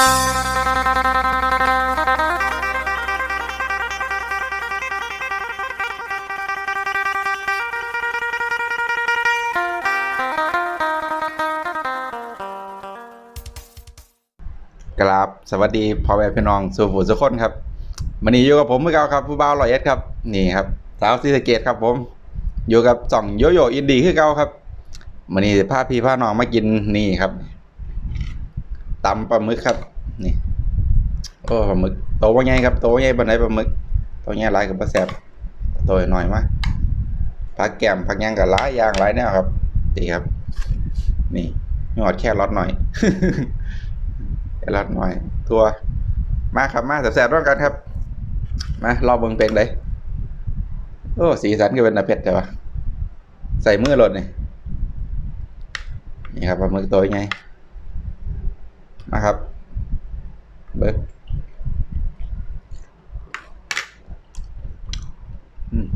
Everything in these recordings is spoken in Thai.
กราบสวัสดีพ่อแม่พี่น้องสู่ผู้สุคนครับวันนี้อยู่กับผมเมื่อเกาครับผู้บ่าวรอยเอ็ดครับนี่ครับสาวศรีสะเกดครับผมอยู่กับจ่องโยโย่อินดีคือเก่าครับวันนี้พาพี่พาน้องมากินนี่ครับตำปลาหมึกครับ นี่โอ้ปลาหมึกโตว่าไงครับโตว่าไงบันไดปลาหมึกโตว่าไงลายกับปลาแสบโตหน่อยมาผักแก้มผักยังกับหลายยางหลายแนวครับดีครับ นี่มีหอดแค่รอดหน่อยแค่รอทหน่อย ทัวมาครับมาแสบๆร่วมกันครับมารอเบิ่งเป็นเลยโอ้สีสันก็เป็นตะเพ็ดแต่ว่าใส่มือหลดนี่นี่ครับปลาหมึกตัวใหญ่มาครับ เบิ้งอืม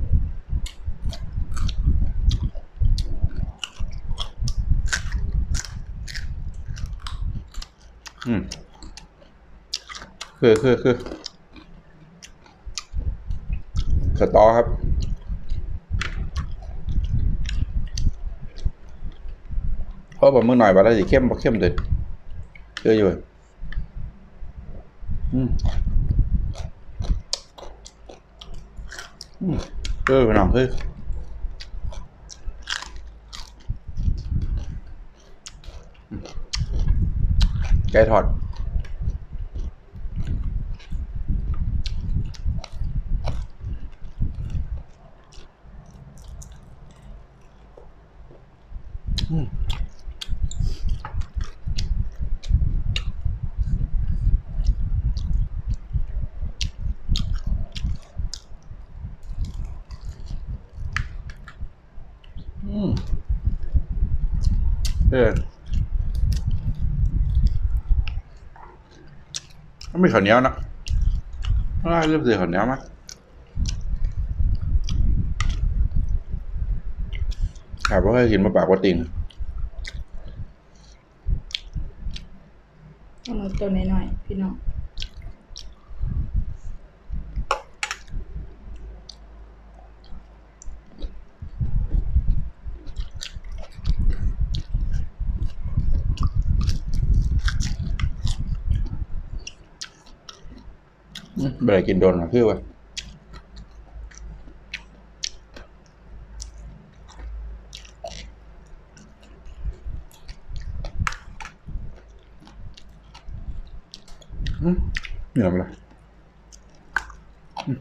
อืมคือคือคือสตอครับเพราะผมมือหน่อยว่าเราจะเข้มเข้มเลยเยอะอยู่ อืมอืมเออไปหน่อยคือไก่ทอด อืมเออ มันไม่ข้าวเหนียวนะอ่าเริ่มเสียข้าวเหนียวมั้ยขาเพราะเคยกินมาปากว่าติงเอามาตัวน้อยๆพี่น้อง เบลกินโดนมาคือว่าอืมเหนื่อยเลยอืม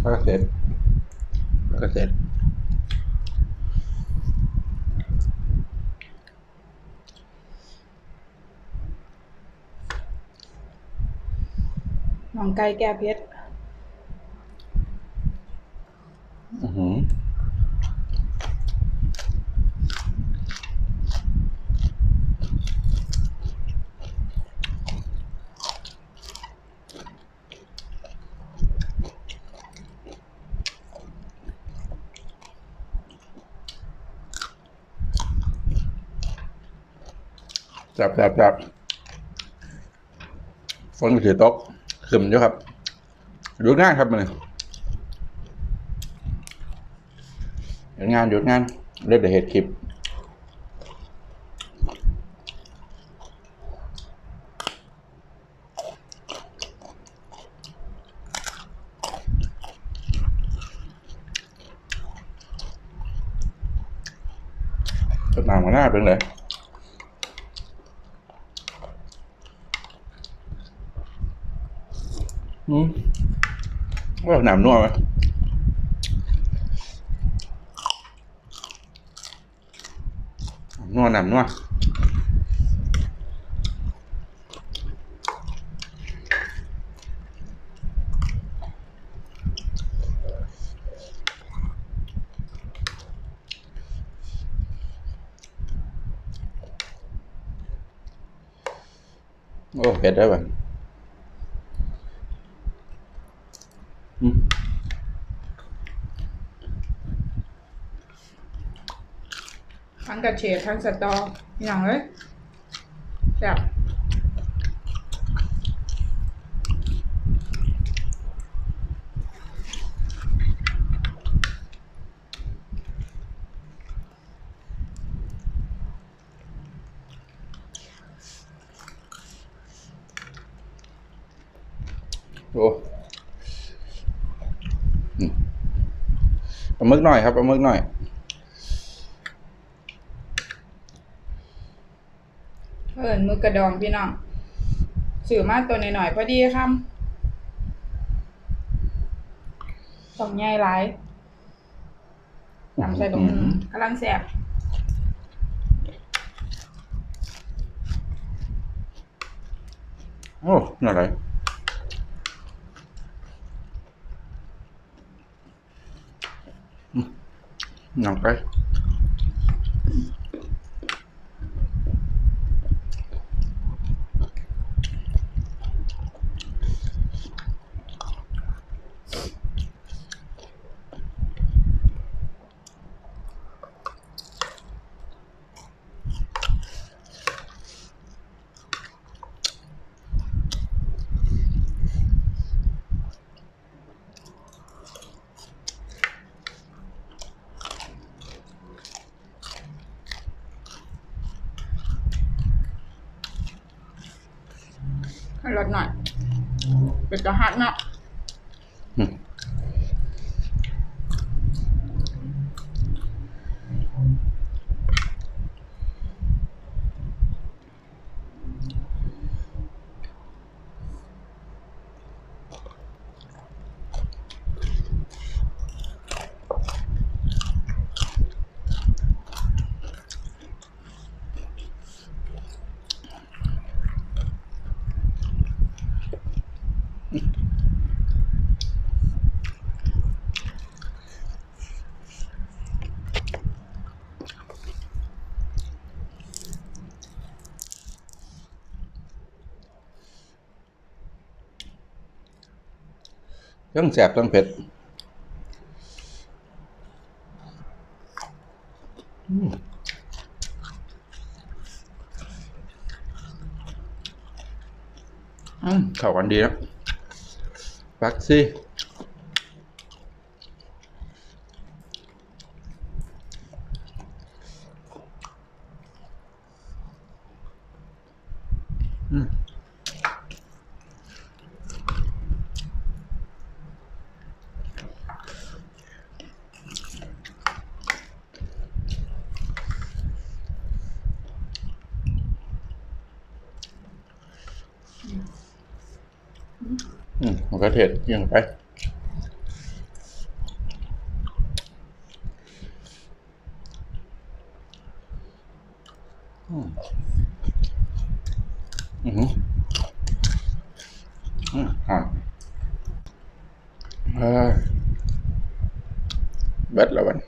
แล้วก็เสร็จแล้วก็เสร็จ น้องไก่แก้เพชรอือหือจับจับจับฝนก็ถือตก ขึ้นอยู่ครับหยุดงายครับมันหยุดงานหยุดงานเลือกแต่เหตุคลิปก็ตามมาหน้าเป็นเลย ว่าหนามนัวไหมนัวหนำนัวโอ้เผ็ดได้ป่ะอื ừ. ทั้งกระเฉดทั้งสตออย่างเลยจับโอ้ มึกหน่อยครับปลาหมึกหน่อย เอิญมือกระดองพี่น้องสื่อมาตัวหน่อยๆพอดีครับต้องใหญ่หลายตำใส่ลงอืมกำลังแสบโอ้น่าไรอื หนั ให้รสหน่อย เป็นกระหัดเนาะ ทั้งแสบทั้งเผ็ดอืมเข้ากันดีนะฟักซี่อืม อืมมัน ก็เทศยังไป อืมอือหืออืมหอมเออเบ็ดแล้ววัน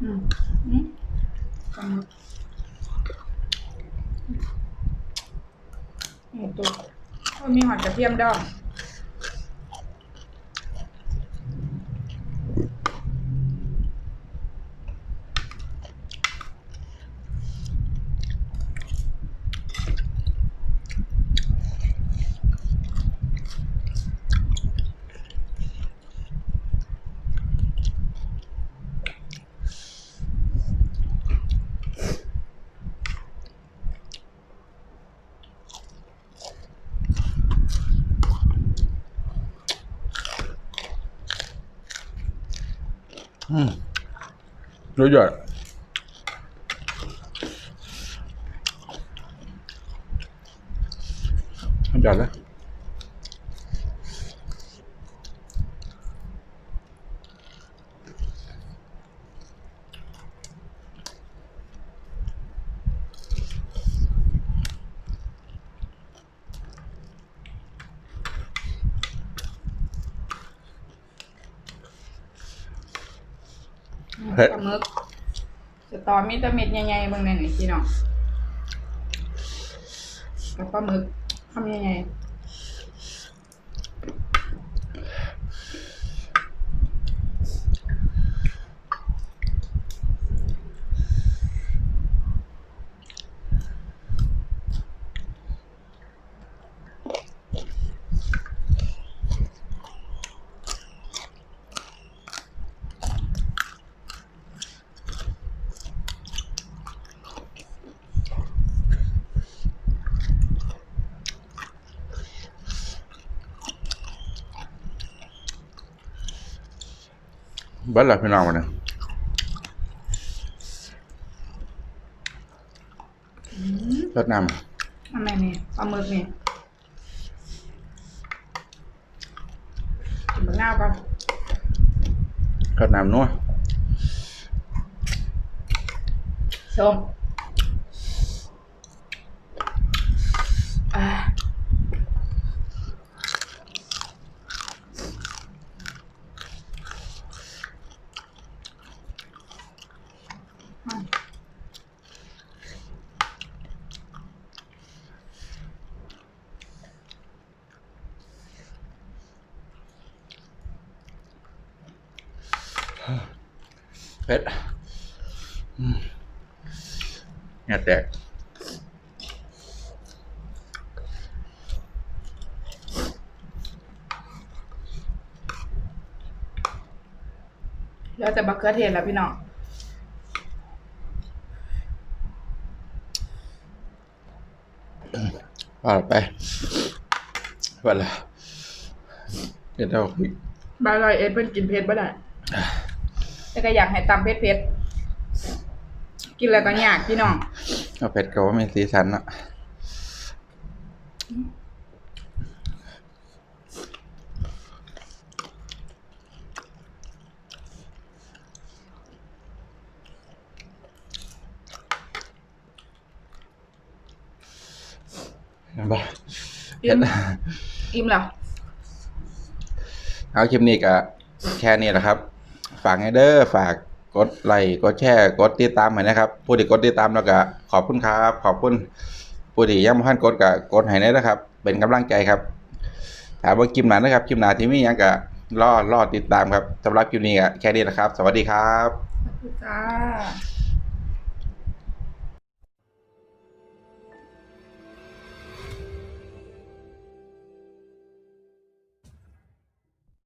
อืมอืมปลา หมูตัวโอ้ยมีหอมกระเทียมดอง อืม รู้ยอดยอดแล้วเผ็ด ปลาหมึก สตอมีแตะเม็ดใหญ่ๆเบางแนนี่พี่น้องกับปลาหมึกทำใหญ่ๆ เบิดละพี่น้องมาเนี่ยอืมรดน้ทำไมนี่ปลาหมึกนี่กินมะนาวก่อนำรดน้ำนัวส้มอ่า เผ็ดเนี่ยแตกแล้วแต่บักเขือเทศแล้วพี่น้อง ว่าไปว่าละเดี๋ยวเราคุยบาลอยเอ็ดเพิ่นกินเผ็ดบ่ได้แต่ก็อยากให้ตำเผ็ดเผ็ดๆกินแล้วก็ยากพี่น้องเอาเผ็ดก็ว่ามีสีสันอะเห็นปะ อิ่มอิ่มแล้วเอาคลิปนี้ก็แค่นี้แหละครับ ฝากให้เด้อฝากกดไลค์กดแชร์กดติดตามให้นะครับ ผู้ที่กดติดตามแล้วก็ขอบคุณครับ ขอบคุณผู้ที่ยังไม่ทันกดก็กดให้ได้นะครับ เป็นกำลังใจครับ ถามว่าคลิปหนานะครับคลิปหนาที่มีหยังก็รอรอติดตามครับสำหรับคลิปนี้ก็แค่นี้แหละครับ สวัสดีครับจ้า